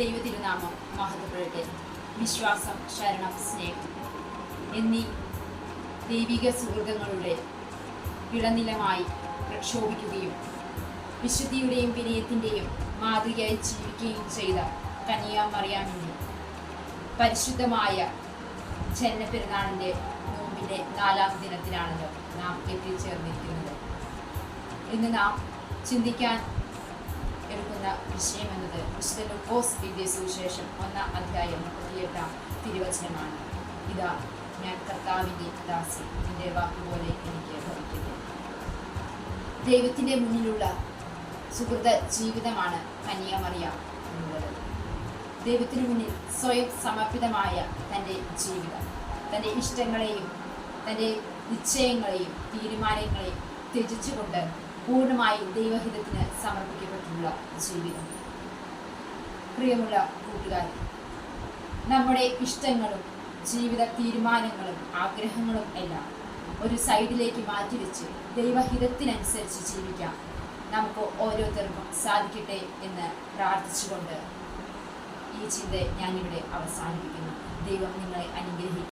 ദൈവ തിരുനാമം മഹത്വപ്പെടട്ടെ വിശ്വാസം ശരണം സ്നേഹം എന്നീ ദൈവിക സുഹൃതങ്ങളുടെ ഇളനിലമായി പ്രക്ഷോഭിക്കുകയും വിശുദ്ധിയുടെയും വിനയത്തിന്റെയും മാതൃകയായി ജീവിക്കുകയും ചെയ്ത കനിയാമറിയാമിന്റെ പരിശുദ്ധമായ ജന്മപെരുന്നാളിന്റെ നോമ്പിന്റെ നാലാം ദിനത്തിലാണല്ലോ നാം എത്തിച്ചേർന്നിരിക്കുന്നത്. ഇന്ന് നാം ചിന്തിക്കാൻ വിഷയം എന്നത് ലൂക്കോസ് സുവിശേഷം ഒന്നാം അധ്യായം മുപ്പത്തിയെട്ടാം തിരുവചനമാണ്. ഇതാ ഞാൻ കർത്താവിന്റെ ദാസി എന്റെ വാക്കുപോലെ എനിക്ക് ഭവിക്കുന്നു. ദൈവത്തിന്റെ മുന്നിലുള്ള സുഹൃത ജീവിതമാണ് കന്യാമറിയ എന്നുള്ളത്. ദൈവത്തിനു മുന്നിൽ സ്വയം സമർപ്പിതമായ തന്റെ ജീവിതം തന്റെ ഇഷ്ടങ്ങളെയും തന്റെ നിശ്ചയങ്ങളെയും തീരുമാനങ്ങളെയും ത്യജിച്ചുകൊണ്ട് പൂർണമായി ദൈവഹിതത്തിന് സമർപ്പിക്കപ്പെട്ടുള്ള ജീവിതം. പ്രിയമുള്ള കൂട്ടുകാർ നമ്മുടെ ഇഷ്ടങ്ങളും ജീവിത തീരുമാനങ്ങളും ആഗ്രഹങ്ങളും എല്ലാം ഒരു സൈഡിലേക്ക് മാറ്റിവെച്ച് ദൈവഹിതത്തിനനുസരിച്ച് ജീവിക്കാം. നമുക്ക് ഓരോരുത്തർക്കും സാധിക്കട്ടെ എന്ന് പ്രാർത്ഥിച്ചുകൊണ്ട് ഈ ചിന്ത ഞാനിവിടെ അവസാനിപ്പിക്കുന്നു. ദൈവം നിങ്ങളെ അനുഗ്രഹിക്കും